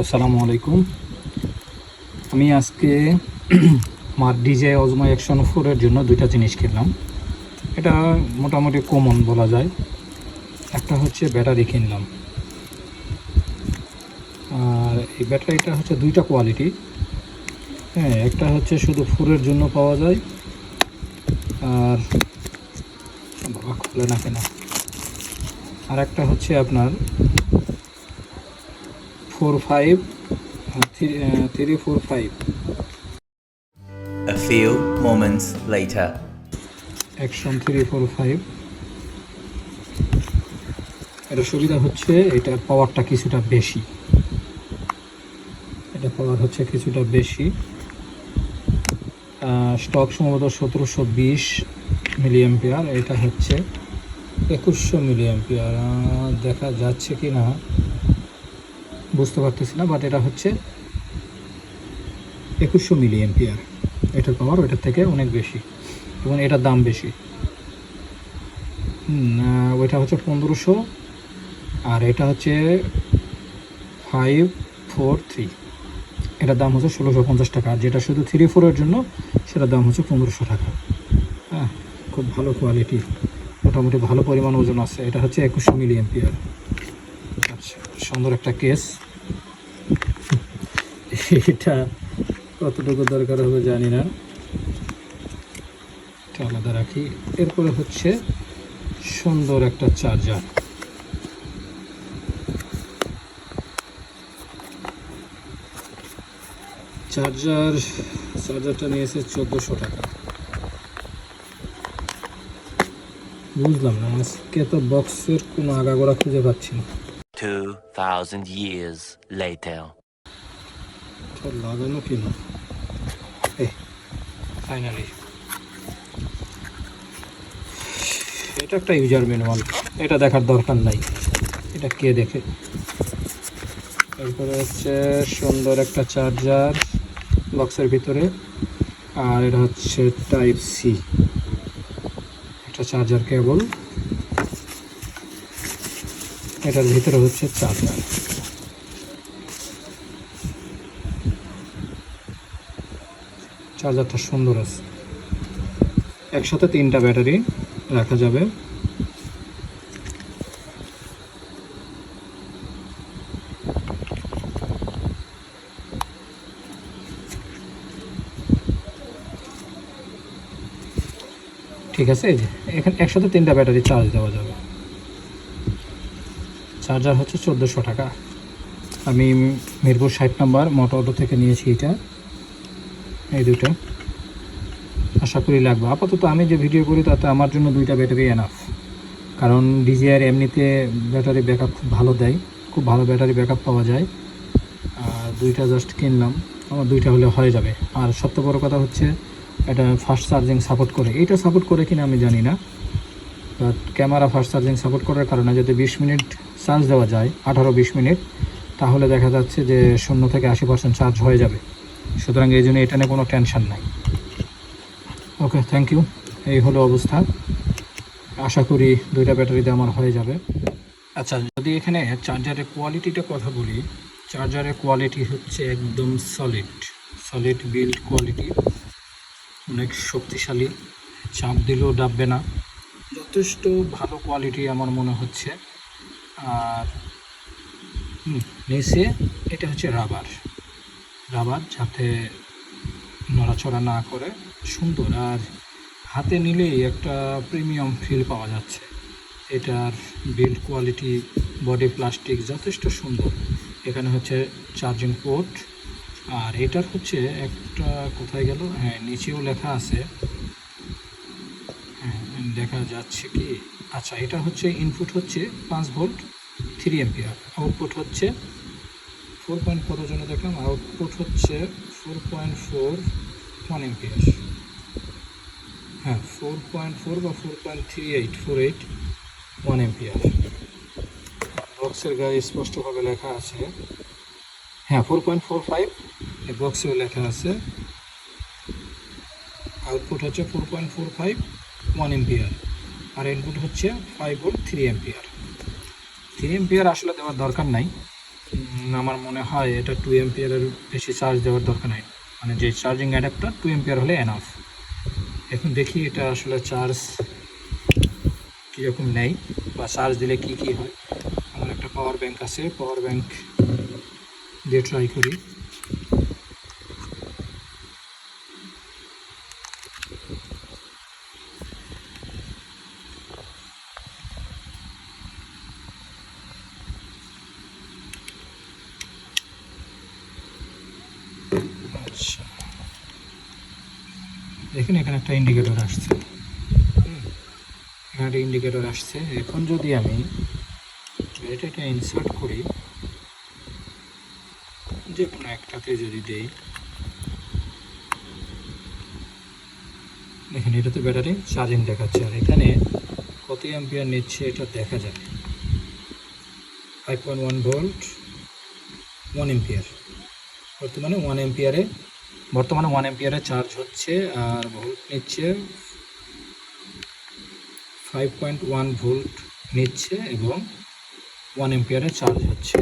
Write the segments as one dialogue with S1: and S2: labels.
S1: আসসালামু আলাইকুম। আমি আজকে আমার ডিজে অজমা একশন ফোরের জন্য দুইটা জিনিস কিনলাম। এটা মোটামুটি কমন বলা যায়। একটা হচ্ছে ব্যাটারি কিনলাম। আর এই ব্যাটারিটা হচ্ছে দুইটা কোয়ালিটি হ্যাঁ একটা হচ্ছে শুধু ফোরের জন্য পাওয়া যায়। আর বাবা, খুলে না কেনা? আর একটা হচ্ছে আপনার four five three four five
S2: A few moments later.
S1: Action three four five এটা সুবিধা হচ্ছে এটার পাওয়ারটা কিছুটা বেশি। এটা পাওয়ার হচ্ছে কিছুটা বেশি। স্টক সম্ভবত সতেরোশো বিশ মিলিয়াম্পিয়ার এটা হচ্ছে একুশশো মিলিয়াম্পিয়ার দেখা যাচ্ছে কি না বুঝতে পারতেছি না বাট এটা হচ্ছে একুশশো মিলিয়াম্পিয়ার এটার পাওয়ার ওইটার থেকে অনেক বেশি, এবং এটার দাম বেশি। ওইটা হচ্ছে পনেরোশো, আর এটা হচ্ছে ফাইভ ফোর থ্রি এটার দাম হচ্ছে ষোলোশো পঞ্চাশ টাকা, আর যেটা শুধু থ্রি ফোরের জন্য, সেটার দাম হচ্ছে পনেরোশো টাকা। হ্যাঁ খুব ভালো কোয়ালিটি মোটামুটি ভালো পরিমাণ ওজন আছে। এটা হচ্ছে একুশশো মিলি এমপিয়ার আচ্ছা সুন্দর একটা কেস এটা কতটুকু দরকার হবে জানি না। আলাদা রাখি। এরপরে হচ্ছে সুন্দর একটা চার্জার। চার্জার চার্জারটা নিয়েছে চোদ্দোশো টাকা। বুঝলাম না আজকে তো বক্সের কোনো আগাগোড়া খুঁজে পাচ্ছি না।
S3: 2,000 years later.
S1: লাগানো কি না? ফাইনালি এটা একটা ইউজার ম্যানুয়াল এটা দেখার দরকার নাই। এটা কে দেখে? এরপরে হচ্ছে সুন্দর একটা চার্জার বক্সের ভিতরে। আর এটা হচ্ছে টাইপ সি একটা চার্জার কেবল এটার ভিতরে হচ্ছে চার্জার চার্জারটা সুন্দর আছে। একসাথে তিনটা ব্যাটারি রাখা যাবে। ঠিক আছে এখানে একসাথে তিনটা ব্যাটারি চার্জ দেওয়া যাবে। চার্জার হচ্ছে চোদ্দোশো টাকা। আমি মিরপুর ষাট নাম্বার মোটর অটো থেকে নিয়েছি এটা। এই দুটো আশা করি লাগবে। আপাতত আমি যে ভিডিও করি, তাতে আমার জন্য দুইটা ব্যাটারি এনাফ কারণ ডিজিআর এমনিতে ব্যাটারি ব্যাকআপ খুব ভালো দেয়। খুব ভালো ব্যাটারি ব্যাকআপ পাওয়া যায়। আর দুইটা জাস্ট কিনলাম। আমার দুইটা হলে হয়ে যাবে। আর সবচেয়ে বড় কথা হচ্ছে, এটা ফাস্ট চার্জিং সাপোর্ট করে। এইটা সাপোর্ট করে কিনা আমি জানি না। But camera fast charging support করার কারণে যদি বিশ মিনিট চার্জ দেওয়া যায়, আঠারো বিশ মিনিট, তাহলে দেখা যাচ্ছে যে শূন্য থেকে আশি পার্সেন্ট চার্জ হয়ে যাবে। সুতরাং এই জন্য এটা নিয়ে কোনো টেনশন নাই। ওকে থ্যাংক ইউ এই হলো অবস্থা। আশা করি দুইটা ব্যাটারিতে আমার হয়ে যাবে। আচ্ছা যদি এখানে চার্জারের কোয়ালিটিটা কথা বলি চার্জারের কোয়ালিটি হচ্ছে একদম সলিড সলিড বিল্ড কোয়ালিটি অনেক শক্তিশালী। চাপ দিলেও ডাববে না। যথেষ্ট ভালো কোয়ালিটি আমার মনে হচ্ছে। আর নিচে এটা হচ্ছে রাবার রাবার যাতে নড়াচড়া না করে, সুন্দর। আর হাতে নিলেই একটা প্রিমিয়াম ফিল পাওয়া যাচ্ছে। এটার বিল্ড কোয়ালিটি বডি প্লাস্টিক যথেষ্ট সুন্দর। এখানে হচ্ছে চার্জিং পোর্ট আর এটার হচ্ছে একটা কোথায় গেল? হ্যাঁ নিচেও লেখা আছে। হ্যাঁ দেখা যাচ্ছে কি? আচ্ছা এটা হচ্ছে ইনপুট হচ্ছে পাঁচ ভোল্ট থ্রি এম্পিয়ার আউটপুট হচ্ছে ফোর পয়েন্ট কত জন্য দেখলাম আউটপুট হচ্ছে four point four one amps হ্যাঁ ফোর পয়েন্ট ফোর বা four point three eight four eight one ampere বক্সের গায়ে স্পষ্টভাবে লেখা আছে হ্যাঁ ফোর পয়েন্ট ফোর ফাইভ এই বক্সেও লেখা আছে আউটপুট হচ্ছে four point four five one ampere আর ইনপুট হচ্ছে five volt three ampere three ampere আসলে দেওয়ার দরকার নাই। আমার মনে হয় এটা টু এম্পিয়ারের বেশি চার্জ দেওয়ার দরকার নেই। মানে যে চার্জিং অ্যাডাপ্টার টু এম্পিয়ার হলে এনাফ এখন দেখি এটা আসলে চার্জ কীরকম নেই বা চার্জ দিলে কী কী হয়। আমার একটা পাওয়ার ব্যাংক আছে পাওয়ার ব্যাংক দিয়ে ট্রাই করি। আচ্ছা দেখুন, এখানে একটা ইন্ডিকেটর আসছে। এখানে একটা ইন্ডিকেটর আসছে। এখন যদি আমি ব্যাটারিটা ইনসার্ট করি, যে কোনো একটাতে যদি দেই, দেখেন, এটাতে ব্যাটারি চার্জিং দেখাচ্ছে। আর এখানে কত অ্যাম্পিয়ার নিচ্ছে এটা দেখা যায় five point one volt one ampere বর্তমানে ওয়ান এম্পিয়ারে বর্তমানে ওয়ান এম্পিয়ারে চার্জ হচ্ছে আর ভোল্ট নিচ্ছে ফাইভ পয়েন্ট ওয়ান ভোল্ট নিচ্ছে এবং ওয়ান এম্পিয়ারে চার্জ হচ্ছে।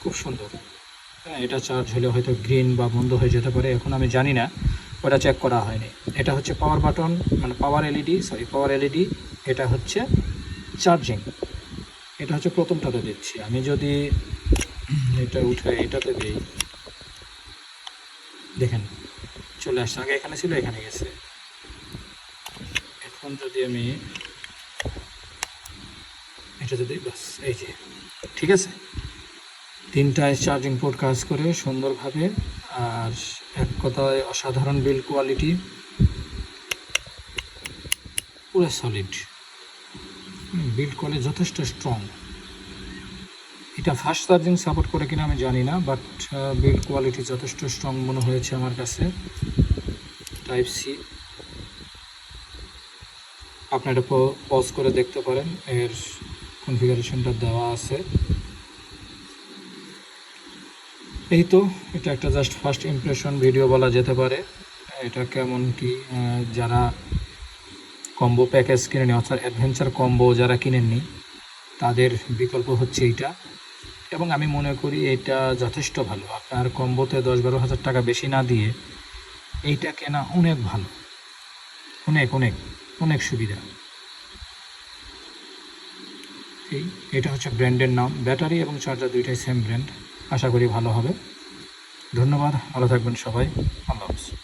S1: খুব সুন্দর। হ্যাঁ এটা চার্জ হলে হয়তো গ্রিন বা বন্ধ হয়ে যেতে পারে, এখন আমি জানি না, ওটা চেক করা হয়নি। এটা হচ্ছে পাওয়ার বাটন মানে power LED sorry power LED এটা হচ্ছে চার্জিং এটা হচ্ছে প্রথমটাতে দিচ্ছি। আমি যদি এটা উঠে এটাতে দিই দেখেন, চলে আসছে। আগে এখানে ছিল, এখানে গেছে। এখন যদি আমি এটা যদি, বাস, এই যে, ঠিক আছে? তিনটায় চার্জিং পোর্ট কাজ করে সুন্দরভাবে, আর এক কথায় অসাধারণ বিল কোয়ালিটি পুরো সলিড বিল্ড কোয়ালিটি যথেষ্ট স্ট্রং এটা ফাস্ট চার্জিং সাপোর্ট করে কিনা আমি জানি না বাট বিল্ড কোয়ালিটি যথেষ্ট স্ট্রং মনে হয়েছে আমার কাছে। টাইপ সি আপনি এটা পজ করে দেখতে পারেন, এর কনফিগারেশনটা দেওয়া আছে। এই তো, এটা একটা জাস্ট ফার্স্ট ইমপ্রেশন ভিডিও বলা যেতে পারে। এটা কেমন কি যারা কম্বো প্যাকেজ কিনে নেয়, অর্থাৎ অ্যাডভেঞ্চার কম্বো যারা কিনেননি তাদের বিকল্প হচ্ছে এইটা। এবং আমি মনে করি এটা যথেষ্ট ভালো। আপনার কম্বোতে দশ বারো হাজার টাকা বেশি না দিয়ে এইটা কেনা অনেক ভালো। অনেক অনেক অনেক সুবিধা। এই, এটা হচ্ছে ব্র্যান্ডের নাম। ব্যাটারি এবং চার্জার দুইটাই সেম ব্র্যান্ড আশা করি ভালো হবে। ধন্যবাদ। ভালো থাকবেন সবাই। আল্লাহ হাফিজ।